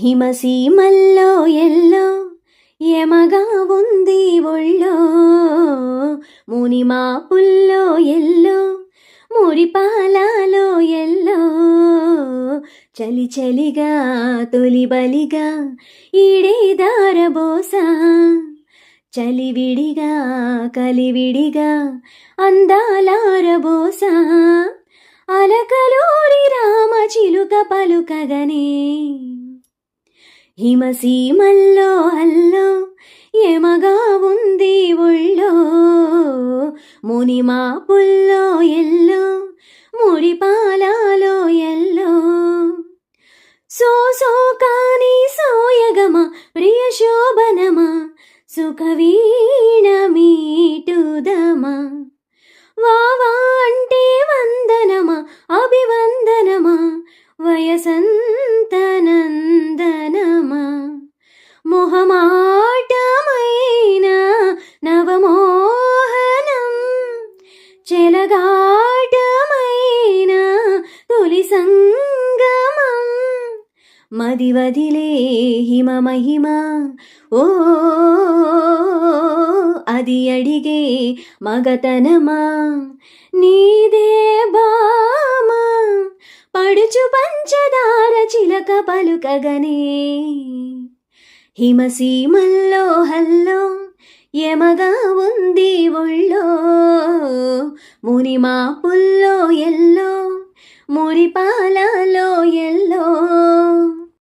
హిమసీమల్లో yellow ఎమగా ఉంది ఒళ్ళో. మునిమాపుల్లో ఎల్లో మురిపాలలో ఎల్లో. చలి చలిగా తొలి బలిగా ఈడే దారబోసా చలివిడిగా కలివిడిగా అందాలారబోసా అలకలోరి రామ చిలుక పలుకగనే. హిమసీమల్లో అల్లో ఎమగా ఉంది ఒళ్ళో? మునిమాపుల్లో ఎల్లో ముడి మురిపాలలో ఎల్లో. సో సో కాని సోయగమా ప్రియ శోభనమా సుఖవీణ మీటుదమా? చెలగాటమైన తొలి సంగమం. మది వదిలే హిమ మహిమ. ఓ అది అడిగే మగతనమా? నీదే బామా పడుచు పంచదార చిలక పలుకగనే. హిమసీమల్లో హల్లో యమగా ఉంది ఒళ్ళో మునిమాపుల్లో ఎల్లో మురిపాలలో